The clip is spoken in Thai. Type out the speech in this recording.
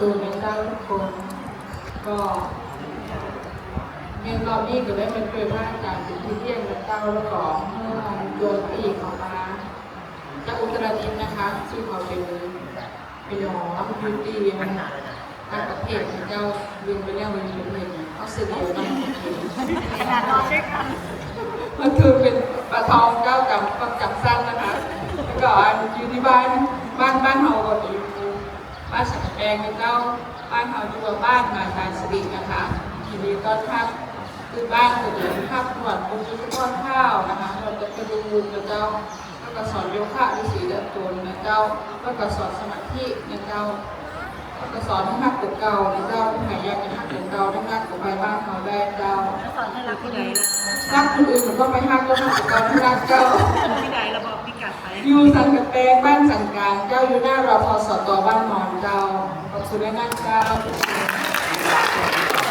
ตูนเป็นเจ้าทุกคน ก็เงินรอบนี้ก็ได้เป็นเพื่อนว่าจากจุดที่เที่ยงกับเจ้าแล้วก็เมื่อโดนปีกออกมาจากอุตรดิตถ์นะคะชื่อเขาเป็นเป็นหมอบิวตี้นะคะทางประเทศเจ้าลืมไปแล้วลืมไปเลยเขาสื่อเดียวกันขนาดนอนด้วยกันมันคือเป็นปลาทองเจ้ากับปักจับสั้นนะคะแล้วก็อันอยู่ที่บ้านบ้านบ้านเฮาก็อยู่ บ้านสักแปลงกับเจ้าบ้านเฮาอยู่กับบ้านมาตาสิรินะคะทีนี้ก็ทับคือบ้านก็อยู่ภาพตรวจปุจุทอดข้าวนะคะเราจะกระดูกกับเจ้าแล้วก็สอนโยคะฤาษีเดินตนนะเจ้าแล้วก็สอนสมาธินะเจ้าก็สอนให้หักตัวเก่าในเจ้าผู้หายากจะหักตัวเก่าได้หักตัวไปบ้านเขาได้เจ้าแล้วสอนให้รักที่ไหนล่ะรักคนอื่นผมก็ไปหักก็หักตัวเก่าไม่รักเจ้าที่ไหนเราบอกพี่กัดไปอยู่สังกัดแปลงบ้านสังการเจ้าอยู่หน้ารอพอสตบ้าน สุรนเจ้าขอบ